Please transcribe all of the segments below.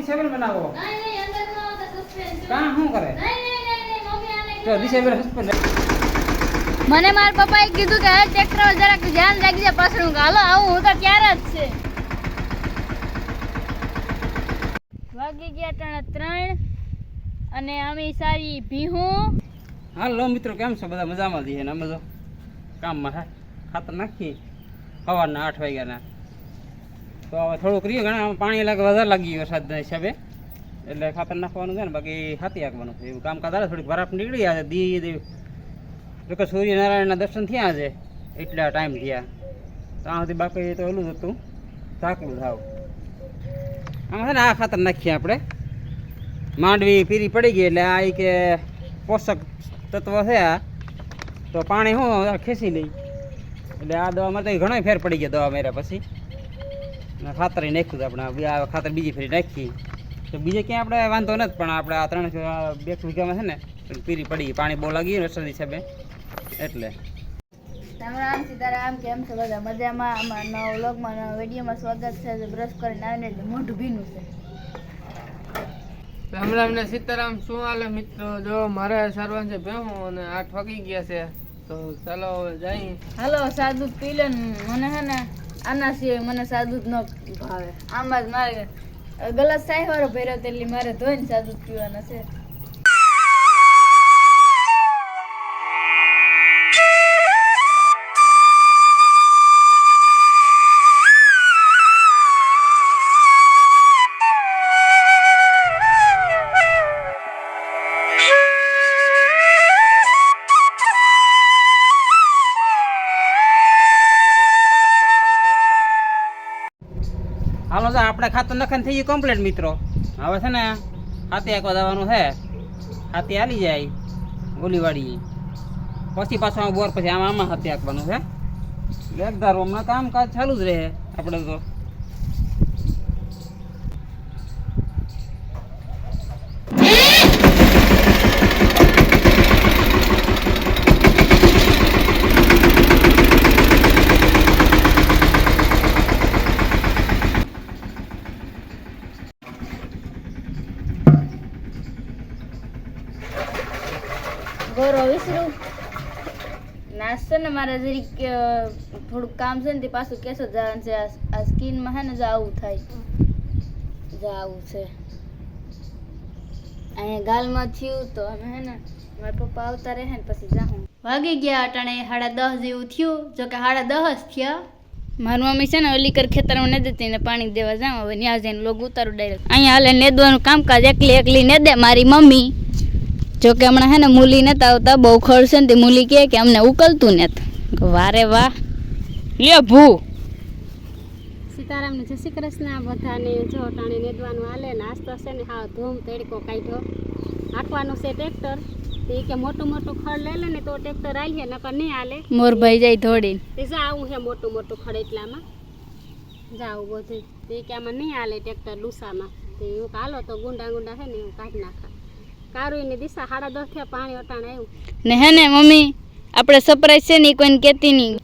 દિશાબેન બનાવો. કાં શું કરે? મને મારા પપ્પાએ કીધું કે ટ્રેક્ટર જરાક ધ્યાન રાખજે પાછળ હું હાલો આવું હું તો ક્યારે જ છે. વાગી ગયા ત્રણ ત્રણ અને અમે સારી ભીહું. હાલો મિત્રો કેમ છો? બધા મજામાં જઈએ ને? અમે તો કામમાં હે ખાતર નાખીએ. સવારના આઠ વાગ્યાના. તો હવે થોડુંક રહ્યું, ઘણા પાણી લાગે, વધારે લાગી ગયું વરસાદના હિસાબે. એટલે ખાતર નાખવાનું છે ને, બાકી હાથી હાંકવાનું છે. એવું કામકાજ આવે થોડીક બરાફ નીકળી આજે, દી દેવ જો કે સૂર્યનારાયણના દર્શન થયા છે, એટલા ટાઈમ થયા. ત્યાં સુધી બાકી તો ઓલું હતું ઢાકલું થાવ આમ છે ને આ ખાતર નાખીએ આપણે. માંડવી પીરી પડી ગઈ એટલે આ કે પોષક તત્વ છે આ. તો પાણી હું ખેંચી લઈ. એટલે આ દવામાં તો ઘણો ફેર પડી ગયો દવા મેર્યા પછી. ખાતર નાખ્યું હતું આપણે. આ બી- આ ખાતર બીજી ફેરી નાખી. તો બીજે ક્યાંય આપણે વાંધો નથી પણ આપણે આ ત્રણ બે વીઘામાં છે ને પીરી પડી. પાણી બહુ લાગી વરસાદ હિસાબે એટલે. રામ રામ સીતારામ કેમ છો બધા? મજામાં? આમાં નવા વ્લોગમાં નવા વિડીયોમાં સ્વાગત છે. બ્રશ કરીને આવીને એટલે મોઢું ભીનું છે. રામ રામ ને સીતારામ શું હાલે મિત્રો? જો મારે સારવાર છે ભેહું અને આઠ વાગી ગયા છે. તો ચાલો હવે જઈએ. હાલો સાદું પી લે મને છે ને આના સિવાય મને સાદું જ ન ભાવે. આમાં જ મારે ગલાસ સાઈ વાળો ભર્યો એટલે મારે ધોઈને સાદું પીવાના છે. હાલો તો આપણે ખાતર નખાને થઈ ગયું કમ્પ્લીટ મિત્રો. હવે છે ને, હાથે આંકવા જવાનું છે. હાથે હાલી જાય ઓલી પછી પાછું બોર પછી આમાં આમાં હાથે આંકવાનું છે. એટલે એક હમણાં કામકાજ ચાલુ જ રહે. આપણે તો ને મારે જરીક થોડુંક કામ છે ને તે પાછું કેસો જવાનું છે. આ- સ્કીનમાં હે ને જો થાય. જો છે. અહીંયા ગાલમાં થયું તો અમે હે ને, મારા પપ્પા આવતા રહે ને પછી જાઉં વાગી ગયા અટાણે સાડા દસ જેવું થયું. જો કે સાડા દસ થયા. મારી મમ્મી છે ને ઓલી કર ખેતરમાં ને દેતી ને પાણી દેવા જાઉં હવે ત્યાં જઈને લોગ ઉતારું ડાયરેક્ટ અહીંયા હાલે નેદવાનું કામકાજ એકલી એકલી ને દે મારી મમ્મી. જો કે હમણાં હે ને મૂલી નતા આવતા બહુ ખળશે ને તે મૂલી કહે કે અમને ઉકલતું ને વારે વાહ. લે ભૂ. સીતારામ જય શ્રી કૃષ્ણ બધાને જો ટાણે નેદવાનું હાલે ને આસ્તો છે ને હા ધૂમ તડકો કાઢ્યો. હાંકવાનું છે ટ્રેક્ટર. તે કે મોટું મોટું ખડ લઈ લે ને તો ટ્રેક્ટર આવીએ નકર નહીં હાલે. મોરભાઈ જાય ધોડી. તે જાવું છે મોટું મોટું ખડ એટલામાં. જાવું બધું. તે કે આમાં નહીં હાલે ટ્રેક્ટર લૂસામાં તે હું હાલો તો ગુંડા ગુંડા છે ને હું કાઢી નાખા. કારુની દિશા સાડા દસ થયા પાણી અટાણે આવ્યું. ને હે ને મમ્મી આપણે સરપ્રાઈઝ છે ને કોઈને કહેતી નહીં.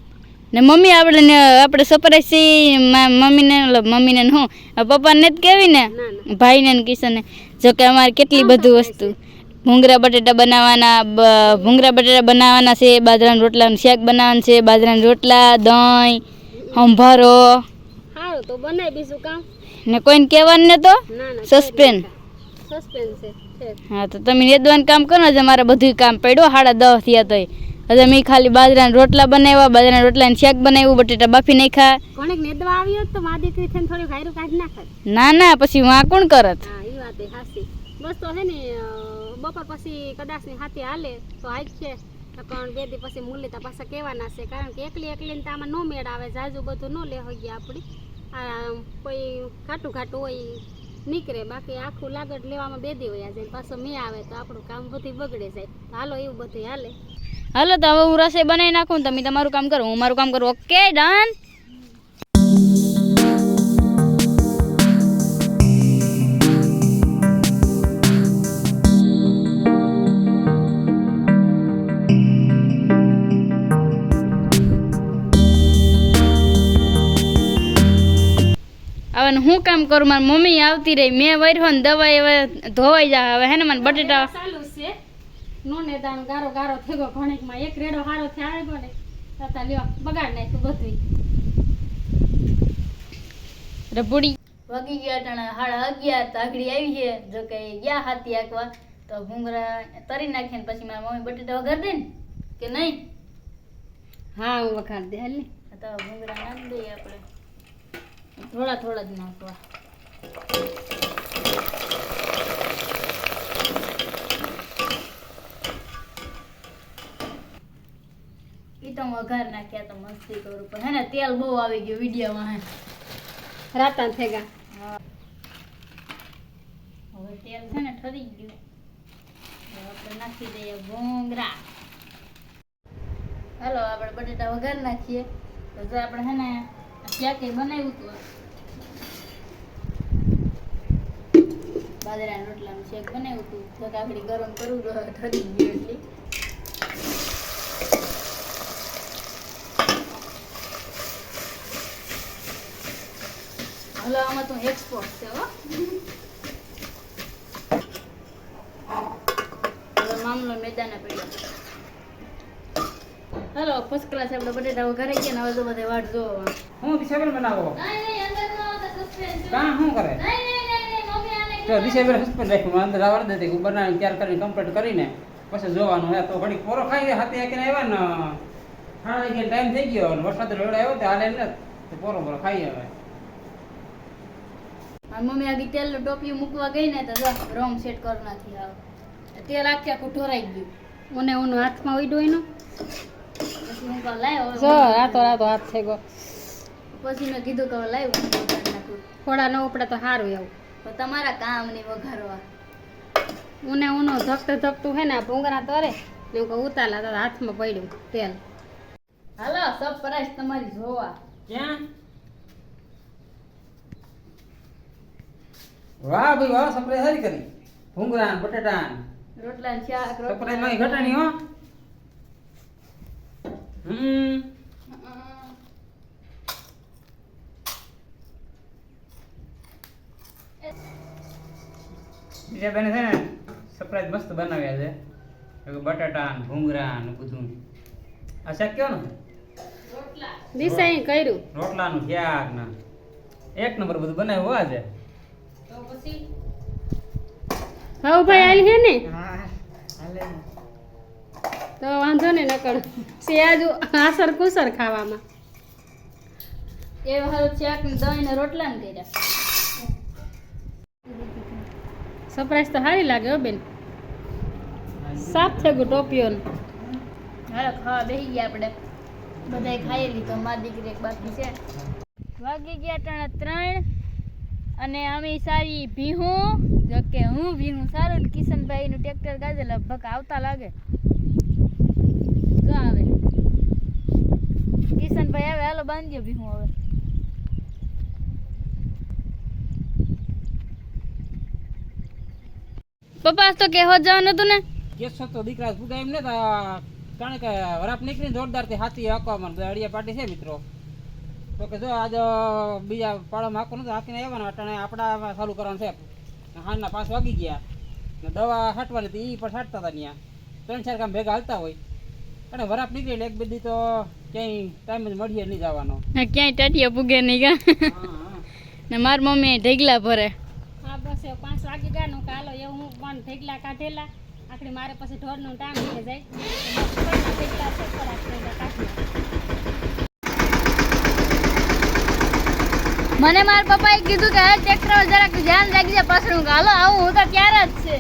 ને મમ્મી આપણે આપણે સરપ્રાઈઝ છે મમ્મીને મમ્મીને હું. પપ્પાને જ કહેવી ને? ભાઈને ને કિશનને જો કે અમારે કેટલી બધી વસ્તુ. ભૂંગરા બટેટા બનાવવાના ભૂંગળા બટેટા બનાવવાના છે બાજરાના રોટલાનું શાક બનાવવાનું છે બાજરાના રોટલા દહીં સંભારો સારું તો બનાય બીજું કામ. ને કોઈને કહેવાનું ને તો ના હા તો તમે નેદવાનું કામ કરો ને મારે બધું કામ પડ્યો સાડા દસ થયા તો હવે મેં ખાલી બાજરાના રોટલા બનાવ્યા બાજરાના રોટલાનું શાક બનાવ્યું બટેટા બાફી નાખ્યા. કોણેક નેદવા આવ્યો તો મા દીકરી થઈને થોડી વાયરું કાઢી નાખત ના ના પછી હું કોણ કરત? હા એ વાત હાસી બસ તો હે ને બપોર પછી કદાચની હાથે હાલે તો આજ છે. પણ બે દી પછી મૂલ્યતા પાછા કહેવાના છે કારણ કે એકલી એકલી તો આમાં નો મેળ આવે જાજુ બધું ન લે હોય આપણી કોઈ ઘાટું ઘાટું હોય નીકળે, બાકી આખું લાગત લેવામાં બે દી વયા જાય પાછો મેં આવે તો આપણું કામ બધું બગડે જાય. હાલો, એવું બધું હાલે. હાલો તો હવે હું રસોઈ બનાવી નાખું તમે તમારું કામ કરો, હું મારું કામ કરું. ઓકે ડન હવે હું કામ કરું? મારી મમ્મી આવતી રહી. મેં વર્યો ને દવાઈ હવે ધોવાઈ જાય હવે હે ને મને બટેટા ચાલુ છે. નોને દાણ ગારો ગારો થયો ઘણીકમાં એક રેડો હારો થયો આવ્યો ને. તાતા લ્યો બગાડ નાખ્યું બધું રબુડી વગી ગયા ટાણા હાડા અગિયાર તો આગળી આવી છે. જો કે ગયા હાથી આંકવા તો ભૂંગરા તરી નાખીને પછી મારા મમ્મી બટેટા વઘાર દે ને? કે નહીં? હા હું વખાણ દે હાલ ને. તો ભૂંગરા નાખી દઈએ આપણે. થોડા થોડા જ નાખવા. ઈ તો વઘાર નાખ્યા તો મસ્તી કરું પણ હે ને તેલ બહુ આવી ગયું વિડીયોમાં હે. રાતા થેગા હવે તેલ છે ને ઠરી ગયું. આપણે નાખી દઈએ ભૂંગરા હાલો આપણે બટેટા વઘાર નાખીએ. તો જો આપણે હે ને ક્યાં કઈ બનાવ્યું હતું બાજરાના રોટલાનું શેક બનાવ્યું હતું તો કાકડી ગરમ કરું ઠરી ગયું એટલી હલો, આમાં તો એક્સપોર્ટ છે હો. મામલો મેદાને પડ્યો. હલો ફર્સ્ટ ક્લાસ આપણે બટેટા ઘરે ગયા ને હવે તો બધે વાટ જો હું બિસેબલ બનાવો? નહીં નહીં અંદર નો આવતા સસ્પેન્સ કાં શું કરે? નહીં નહીં નહીં નહીં મમ્મી આને તો ડિસેબલ સસ્પેન્ડ રાખ્યું અંદર આવડ દેતી હું બનાવીને તૈયાર કરીને કમ્પ્લીટ કરીને પછી જોવાનું હે તો ઘડી પોરો ખાઈ હાથે હાકીને આવ્યા ને ખાણા ટાઈમ થઈ ગયો અને વરસાદ રેવડો આવ્યો તો હાલે ને તો પોરો પોરો ખાઈ હવે મારી મમ્મી આગી તેલ ટોપી મૂકવા ગઈ ને તો જો રોંગ સેટ કરી નાખી આવ તેલ આખી આખું ઢોરાઈ ગયું. ઓને ઓનું હાથમાં ઉડ્યું એનું. જો રાતો રાતો હાથ થઈ ગયો. પછી મેં કીધું કે નાખું. થોડા ન ઉપડે તો સારું એવું. તમારા કામ નહીં વઘારવા. ઉને ઉનો ધકતું ધકતું હે ને ભૂંગરા તરે ને હું ઉતાલા તો હાથમાં પડ્યું તેલ. હાલો સબ પરાશ તમારી જોવા. ક્યાં? વાહ ભાઈ વાહ સપ્રે હરી કરી. ભૂંગરા બટેટા રોટલા શાક રોટલા. માં ઘટાણી હો. હમ બીજા બેને છે ને સરપ્રાઈઝ મસ્ત બનાવ્યા છે. બટાટા ને ભૂંગરા ને બધું. આ શાક કયો ને રોટલા દિશાએ કર્યું. રોટલાનું શાક ના. એક નંબર બધું બનાવ્યું હો છે. તો પછી? હવે ભાઈ આલી હે ને? હાલે તો વાંધો ને નકર સેજુ આસર કુસર ખાવામાં. એ હાલ ને દહીં ને રોટલા ને કર્યા. સરપ્રાઈઝ તો સારી લાગે હો બેન. સાફ થઈ ગયું ટોપીઓ હાલો ખાવા બેસી ગયા આપણે. બધાય ખાઈ લીધો મારી દીકરી એક બાકી છે. વાગી ગયા ત્રણ ત્રણ અને અમે સારી ભીહું જો કે હું ભીહું સારું કિશનભાઈનું કિશનભાઈ નું ટ્રેક્ટર ગાજે લગભગ આવતા લાગે. જો આવે. કિશનભાઈ આવે, હાલો બી હું હવે. પપ્પા તો કેહો જવાનું હતું ને? કેસો તો દીકરા ફુગા એમ ને કારણ કે વરાપ નીકળીને જોરદારથી હાથી હાંકવામાં અડિયા પાટી છે મિત્રો. તો કે જો આજ બીજા પાડામાં હાંકો નતો, હાકીને આવ્યા અટાણે આપણા ચાલુ કરવાનું છે. હાંજના પાંચ વાગી ગયા. દવા છાંટવાની હતી એ પણ છાંટતા હતા ત્યાં ત્રણ ચાર કામ ભેગા હાલતા હોય. અને વરાપ નીકળી એક બધી તો ક્યાંય ટાઈમ જ મળીએ નહીં જવાનો. હા, ક્યાંય ટાટિયા પૂગે નહીં કા? ને મારી મમ્મી ઢેગલા ભરે. હા બસ એ પાંચ વાગી ગયા નું કાલો એવું હું પણ ઢેગલા કાઢેલા. આખડી મારે પછી ઢોરનું ટાઈમ થઈ જાય. ઢેગલા છે થોડાક ઢેગલા કાઢી મને મારા પપ્પાએ કીધું કે હવે ટ્રેક્ટર જરાક ધ્યાન રાખજે પાછળ હાલો આવું હું તો ત્યારે જ છે.